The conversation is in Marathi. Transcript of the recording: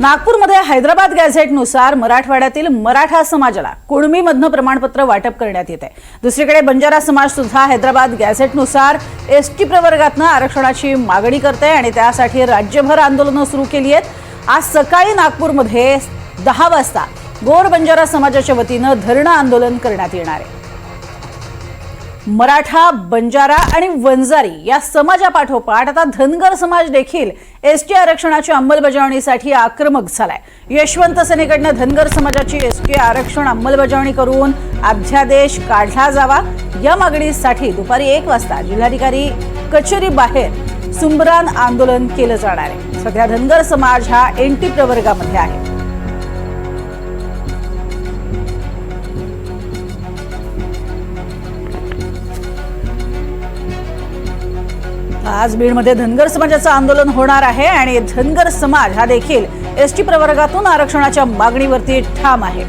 नागपूरमध्ये हैदराबाद गॅझेटनुसार मराठवाड्यातील मराठा समाजाला कुणबीमधनं प्रमाणपत्र वाटप करण्यात येत आहे दुसरीकडे बंजारा समाज सुद्धा हैदराबाद गॅझेटनुसार एस टी प्रवर्गातनं आरक्षणाची मागणी करते आणि त्यासाठी राज्यभर आंदोलनं सुरू केली आहेत. आज सकाळी नागपूरमध्ये दहा वाजता गोर बंजारा समाजाच्या वतीनं धरणं आंदोलन करण्यात येणार आहे. मराठा बंजारा आणि वंजारी या समाजापाठोपाठ आता धनगर समाज देखील एस टी आरक्षणाच्या अंमलबजावणीसाठी आक्रमक झालाय. यशवंत सेनेकडनं धनगर समाजाची एस टी आरक्षण अंमलबजावणी करून अध्यादेश काढला जावा या मागणीसाठी दुपारी एक वाजता जिल्हाधिकारी कचेरी बाहेर सुंबरान आंदोलन केलं जाणार आहे. सध्या धनगर समाज हा एन टी प्रवर्गामध्ये आहे. आज बीडमध्ये धनगर समाजाचं आंदोलन होणार आहे आणि धनगर समाज हा देखील एस टी प्रवर्गातून आरक्षणाच्या मागणीवरती ठाम आहे.